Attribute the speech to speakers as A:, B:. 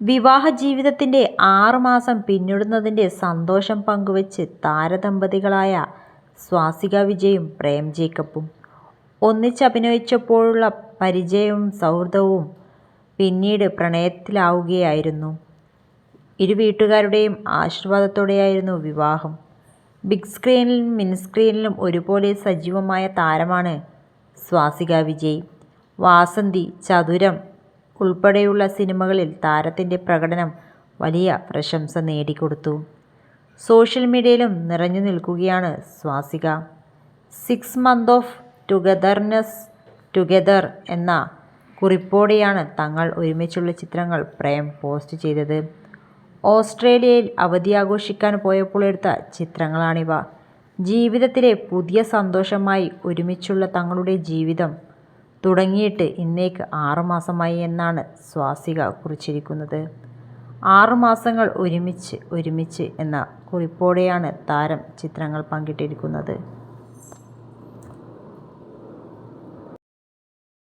A: വിവാഹ ജീവിതത്തിന്റെ ആറുമാസം പിന്നിടുന്നതിന്റെ സന്തോഷം പങ്കുവച്ച് താരദമ്പതികളായ സ്വാസിക വിജയും പ്രേം ജേക്കബും. ഒന്നിച്ചഭിനയിച്ചപ്പോഴുള്ള പരിചയവും സൗഹൃദവും പിന്നീട് പ്രണയത്തിലാവുകയായിരുന്നു. ഇരു ഇരുവീട്ടുകാരുടെയും ആശീർവാദത്തോടെയായിരുന്നു വിവാഹം. ബിഗ് സ്ക്രീനിലും മിനിസ്ക്രീനിലും ഒരുപോലെ സജീവമായ താരമാണ് സ്വാസിക വിജയ്. വാസന്തി, ചതുരം ഉൾപ്പെടെയുള്ള സിനിമകളിൽ താരത്തിന്റെ പ്രകടനം വലിയ പ്രശംസ നേടിക്കൊടുത്തു. സോഷ്യൽ മീഡിയയിലും നിറഞ്ഞു നിൽക്കുകയാണ് Swasika. Six month of togetherness together എന്ന കുറിപ്പോടെയാണ് തങ്ങൾ ഒരുമിച്ചുള്ള ചിത്രങ്ങൾ പ്രേം പോസ്റ്റ് ചെയ്തത്. ഓസ്ട്രേലിയയിൽ അവധി ആഘോഷിക്കാൻ പോയപ്പോൾ എടുത്ത ചിത്രങ്ങളാണിവ. ജീവിതത്തിലെ പുതിയ സന്തോഷമായി ഒരുമിച്ചുള്ള തങ്ങളുടെ ജീവിതം തുടങ്ങിയിട്ട് ഇന്നേക്ക് ആറുമാസമായി എന്നാണ് സ്വാസിക കുറിച്ചിരിക്കുന്നത്. ആറുമാസങ്ങൾ ഒരുമിച്ച് ഒരുമിച്ച് എന്ന കുറിപ്പോടെയാണ് താരം ചിത്രങ്ങൾ പങ്കിട്ടിരിക്കുന്നത്.